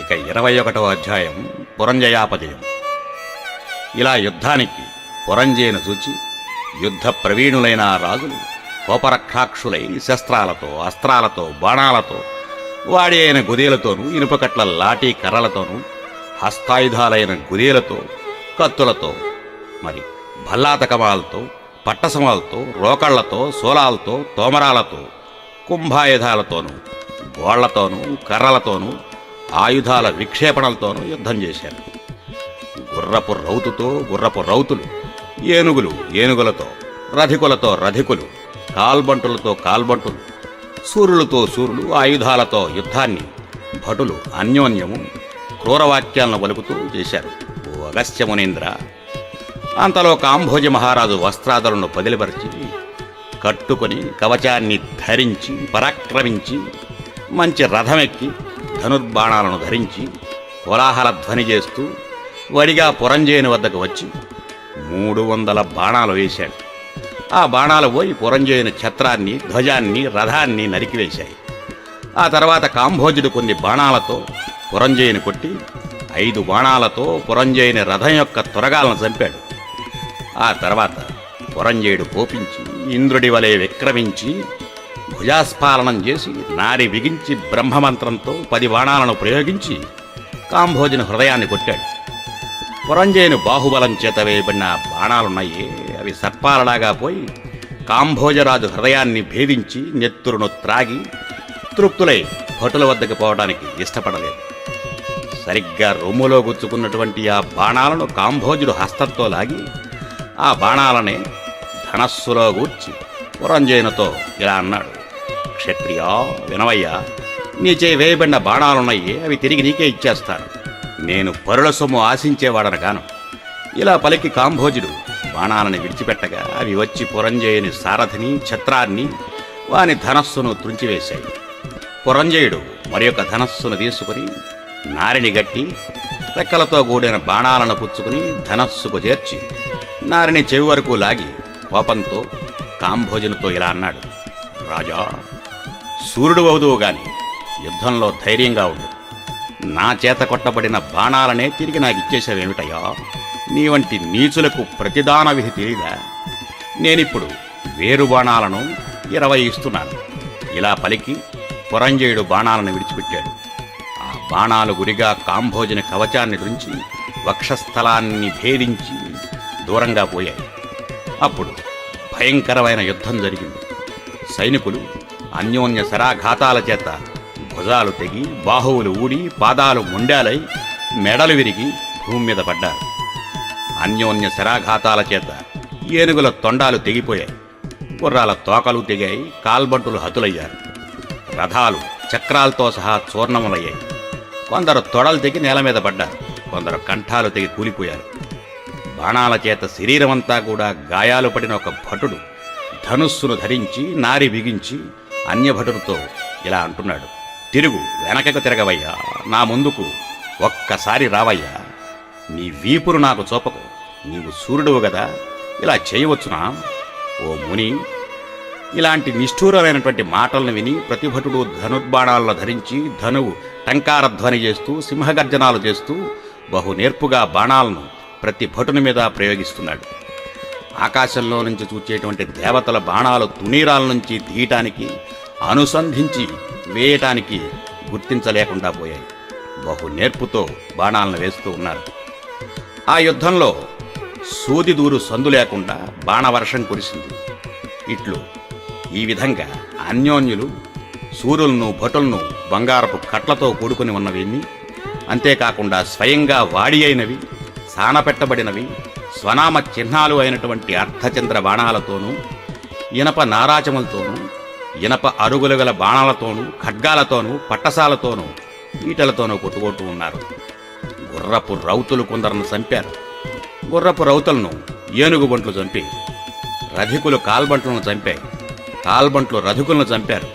ఇక ఇరవై ఒకటవ అధ్యాయం పురంజయాపజయం. ఇలా యుద్ధానికి పురంజయను చూచి యుద్ధ ప్రవీణులైన రాజులు కోపరక్షాక్షులై శస్త్రాలతో అస్త్రాలతో బాణాలతో వాడి అయిన గుదేలతోనూ ఇనుపకట్ల లాఠీ కర్రలతోనూ హస్తాయుధాలైన గుదేలతో కత్తులతో మరి భల్లాతకమాలతో పట్టసమాలతో రోకళ్ళతో సోలాలతో తోమరాలతో కుంభాయుధాలతోనూ గోళ్ళతోనూ కర్రలతోనూ ఆయుధాల విక్షేపణలతోనూ యుద్ధం చేశారు. గుర్రపు రౌతుతో గుర్రపు రౌతులు ఏనుగులు ఏనుగులతో రధికులతో రధికులు కాల్బంటులతో కాల్బంటులు సూర్యులతో సూర్యులు ఆయుధాలతో యుద్ధాన్ని భటులు అన్యోన్యము క్రూరవాక్యాలను పలుకుతూ చేశారు. ఓ అగస్త్య అంతలో కాంభోజ మహారాజు వస్త్రాదులను పదిలిపరిచి కట్టుకొని కవచాన్ని ధరించి పరాక్రమించి మంచి రథమెక్కి ధనుర్బాణాలను ధరించి కోలాహల ధ్వని చేస్తూ వడిగా పురంజేయుని వద్దకు వచ్చి మూడు వందల బాణాలు వేశాడు. ఆ బాణాలు పోయి పురంజేయుని ఛత్రాన్ని ధ్వజాన్ని రథాన్ని నరికివేశాయి. ఆ తర్వాత కాంభోజుడు కొన్ని బాణాలతో పురంజయుని కొట్టి ఐదు బాణాలతో పురంజయుని రథం యొక్క త్వరగాలను చంపాడు. ఆ తర్వాత పురంజయుడు కోపించి ఇంద్రుడి వలె విక్రమించి భుజాస్ఫాలనం చేసి నారి బిగించి బ్రహ్మమంత్రంతో పది బాణాలను ప్రయోగించి కాంభోజుని హృదయాన్ని కొట్టాడు. పురంజయుని బాహుబలం చేత వేయబడిన బాణాలున్నాయే. అవి సర్పాలలాగా పోయి కాంభోజరాజు హృదయాన్ని భేదించి నెత్తురును త్రాగి తృప్తులై భటుల వద్దకు పోవడానికి ఇష్టపడలేదు. సరిగ్గా రొమ్ములో గుచ్చుకున్నటువంటి ఆ బాణాలను కాంభోజుడు హస్తంతో లాగి ఆ బాణాలనే ధనస్సులో గూర్చి పురంజయునితో ఇలా అన్నాడు. క్షత్రియా వినవయ్యా నీచే వేయబడిన బాణాలున్నాయి అవి తిరిగి నీకే ఇచ్చేస్తాను. నేను పరుల సొమ్ము ఆశించేవాడను గాను ఇలా పలికి కాంభోజుడు బాణాలను విడిచిపెట్టగా అవి వచ్చి పురంజయుని సారథిని ఛత్రాన్ని వాని ధనస్సును త్రుంచివేశాయి. పురంజయుడు మరి యొక్క ధనస్సును తీసుకుని నారిని గట్టి రెక్కలతో కూడిన బాణాలను పుచ్చుకుని ధనస్సుకు చేర్చి నారిని చెవి వరకు లాగి కోపంతో కాంభోజునితో ఇలా అన్నాడు రాజా సూర్యుడు అవుదువు గాని యుద్ధంలో ధైర్యంగా ఉండు. నా చేత కొట్టబడిన బాణాలనే తిరిగి నాకు ఇచ్చేసావేమిటయ్యా నీ వంటి నీచులకు ప్రతిదాన విధి తెలీదా నేనిప్పుడు వేరు బాణాలను ఇరవై ఇస్తున్నాను. ఇలా పలికి పురంజయుడు బాణాలను విడిచిపెట్టాడు. ఆ బాణాలు గురిగా కాంభోజన కవచాన్ని గురించి వక్షస్థలాన్ని భేదించి దూరంగా పోయాయి. అప్పుడు భయంకరమైన యుద్ధం జరిగింది. సైనికులు అన్యోన్య శరాఘాతాల చేత భుజాలు తెగి బాహువులు ఊడి పాదాలు ముండాలై మెడలు విరిగి భూమి మీద పడ్డారు. అన్యోన్య శరాఘాతాల చేత ఏనుగుల తొండాలు తెగిపోయాయి. గుర్రాల తోకలు తెగాయి కాల్బంటులు హతులయ్యారు. రథాలు చక్రాలతో సహా చూర్ణములయ్యాయి. కొందరు తొడలు తెగి నేల మీద పడ్డారు. కొందరు కంఠాలు తెగి కూలిపోయారు. బాణాల చేత శరీరమంతా కూడా గాయాలు పడిన ఒక భటుడు ధనుస్సును ధరించి నారి బిగించి అన్యభటుడితో ఇలా అంటున్నాడు. తిరుగు వెనకకు తిరగవయ్యా. నా ముందుకు ఒక్కసారి రావయ్యా. నీ వీపురు నాకు చూపకు. నీవు సూర్యుడువు కదా. ఇలా చేయవచ్చునా? ఓ ముని ఇలాంటి నిష్ఠూరమైనటువంటి మాటలను విని ప్రతిభటుడు ధనుర్బాణాలను ధరించి ధనువు టంకారధ్వని చేస్తూ సింహగర్జనాలు చేస్తూ బహు నేర్పుగా బాణాలను ప్రతి భటుని మీద ప్రయోగిస్తున్నాడు. ఆకాశంలో నుంచి చూచేటువంటి దేవతల బాణాలు తునీరాల నుంచి తీయటానికి అనుసంధించి వేయటానికి గుర్తించలేకుండా పోయాయి. బహు నేర్పుతో బాణాలను వేస్తూ ఉన్నారు. ఆ యుద్ధంలో సూది దూరు సందు లేకుండా బాణవర్షం కురిసింది. ఇట్లు ఈ విధంగా అన్యోన్యులు సూర్యులను భటులను బంగారపు కట్లతో కూడుకుని ఉన్నవిని అంతేకాకుండా స్వయంగా వాడి అయినవి సానపెట్టబడినవి స్వనామ చిహ్నాలు అయినటువంటి అర్ధచంద్ర బాణాలతోనూ ఇనప నారాచములతోనూ ఇనప అరుగులు గల బాణాలతోనూ ఖడ్గాలతోనూ పట్టసాలతోనూ ఈటలతోనూ కొట్టుకుంటూ ఉన్నారు. గుర్రపు రౌతులు కొందరను చంపారు. గుర్రపు రౌతులను ఏనుగు బంట్లు చంపి రధికులు కాల్బంట్లను చంపాయి కాల్బంట్లు రధికులను చంపారు.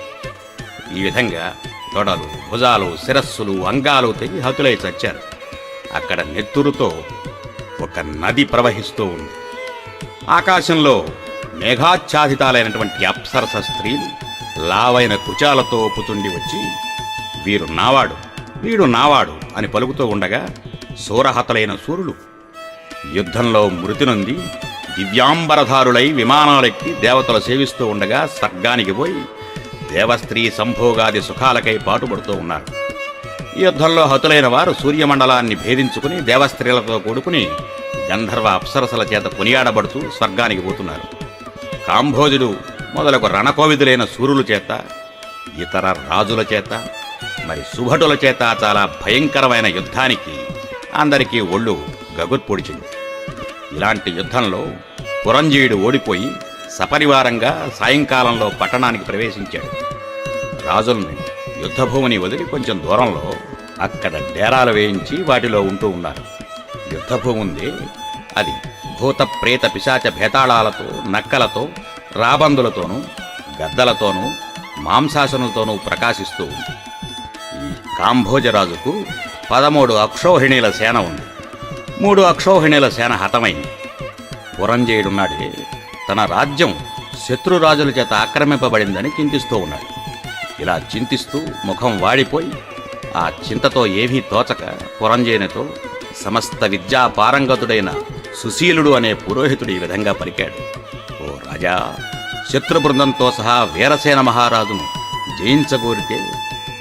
ఈ విధంగా తొడలు భుజాలు శిరస్సులు అంగాలు తెగి హతులై చచ్చారు. అక్కడ నెత్తురుతో ఒక నది ప్రవహిస్తూ ఉంది. ఆకాశంలో మేఘాచ్ఛాదితాలైనటువంటి అప్సరస స్త్రీలు లావైన కుచాలతో పుతుండి వచ్చి వీరు నావాడు వీడు నావాడు అని పలుకుతూ ఉండగా సూరహతలైన సూర్యుడు యుద్ధంలో మృతి నొంది దివ్యాంబరధారులై విమానాలెక్కి దేవతలు సేవిస్తూ ఉండగా స్వర్గానికి పోయి దేవస్త్రీ సంభోగాది సుఖాలకై పాటుపడుతూ ఉన్నారు. యుద్ధంలో హతులైన వారు సూర్యమండలాన్ని భేదించుకుని దేవస్త్రీలతో కూడుకుని గంధర్వ అప్సరసల చేత కొనియాడబడుతూ స్వర్గానికి పోతున్నారు. కాంభోజుడు మొదలగు రణకోవిదులైన సూర్యుల చేత ఇతర రాజుల చేత మరి సుభటుల చేత చాలా భయంకరమైన యుద్ధానికి అందరికీ ఒళ్ళు గగుర్పొడిచింది ఇలాంటి యుద్ధంలో పురంజీయుడు ఓడిపోయి సపరివారంగా సాయంకాలంలో పట్టణానికి ప్రవేశించాడు. రాజుల్ని యుద్ధభూమిని వదిలి కొంచెం దూరంలో అక్కడ డేరాలు వేయించి వాటిలో ఉంటూ ఉన్నారు. యుద్ధభూమి ఉంది అది భూత ప్రేత పిశాచ భేతాళాలతో నక్కలతో రాబందులతోనూ గద్దలతోనూ మాంసాసనులతోనూ ప్రకాశిస్తూ ఉంది. ఈ కాంభోజరాజుకు పదమూడు అక్షోహిణీల సేన ఉంది. మూడు అక్షోహిణీల సేన హతమైంది. పురంజయుడున్నాడే తన రాజ్యం శత్రురాజుల చేత ఆక్రమింపబడిందని చింతిస్తూ ఉన్నాడు. ఇలా చింతిస్తూ ముఖం వాడిపోయి ఆ చింతతో ఏమీ తోచక పురంజయునితో సమస్త విద్యా పారంగతుడైన సుశీలుడు అనే పురోహితుడు ఈ విధంగా పలికాడు. ఓ రాజా శత్రు బృందంతో సహా వీరసేన మహారాజును జయించగోరితే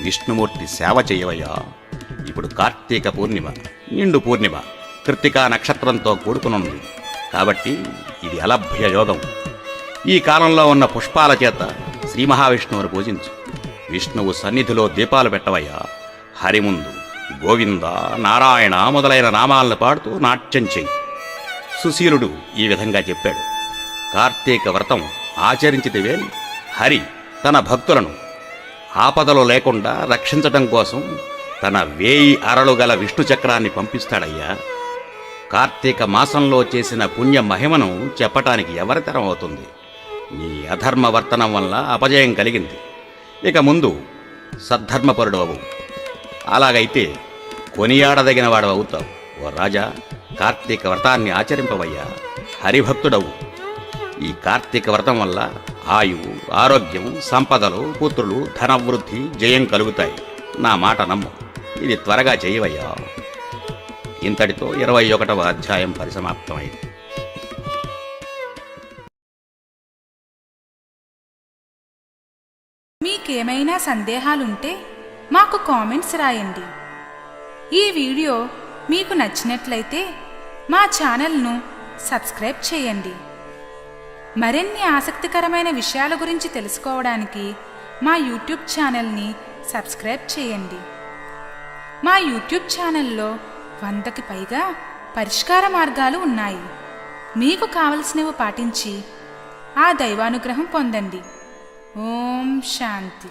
విష్ణుమూర్తి సేవ చేయవయ్యా. ఇప్పుడు కార్తీక పూర్ణిమ నిండు పూర్ణిమ కృత్తికా నక్షత్రంతో కూడుకునుంది. కాబట్టి ఇది అలభ్య యోగం. ఈ కాలంలో ఉన్న పుష్పాల చేత శ్రీ మహావిష్ణువును పూజించు. విష్ణువు సన్నిధిలో దీపాలు పెట్టవయ్యా. హరిముందు గోవింద నారాయణ మొదలైన నామాలను పాడుతూ నాట్యం చెయ్యి. సుశీలుడు ఈ విధంగా చెప్పాడు. కార్తీక వ్రతం ఆచరించితివేని హరి తన భక్తులను ఆపదలు లేకుండా రక్షించటం కోసం తన వేయి అరలు గల విష్ణు చక్రాన్ని పంపిస్తాడయ్యా. కార్తీక మాసంలో చేసిన పుణ్య మహిమను చెప్పటానికి ఎవరితరం అవుతుంది? నీ అధర్మ వర్తనం వల్ల అపజయం కలిగింది. ఇక ముందు సద్ధర్మపరుడు అవు అలాగైతే కొనియాడదగిన వాడు అవుతావు. ఓ రాజా కార్తీక వ్రతాన్ని ఆచరింపవయ్యా. హరిభక్తుడవు. ఈ కార్తీక వ్రతం వల్ల ఆయువు ఆరోగ్యం సంపదలు పుత్రులు ధనవృద్ధి జయం కలుగుతాయి. నా మాట నమ్ము. ఇది త్వరగా చేయవయ్యా. ఇంతటితో ఇరవై ఒకటవ అధ్యాయం పరిసమాప్తమైంది. ఏమైనా సందేహాలుంటే మాకు కామెంట్స్ రాయండి. ఈ వీడియో మీకు నచ్చినట్లయితే మా ఛానల్ను సబ్స్క్రైబ్ చేయండి. మరిన్ని ఆసక్తికరమైన విషయాల గురించి తెలుసుకోవడానికి మా యూట్యూబ్ ఛానల్ని సబ్స్క్రైబ్ చేయండి. మా యూట్యూబ్ ఛానల్లో వందకి పైగా పరిష్కార మార్గాలు ఉన్నాయి. మీకు కావలసినవి పాటించి ఆ దైవానుగ్రహం పొందండి. ఓం శాంతి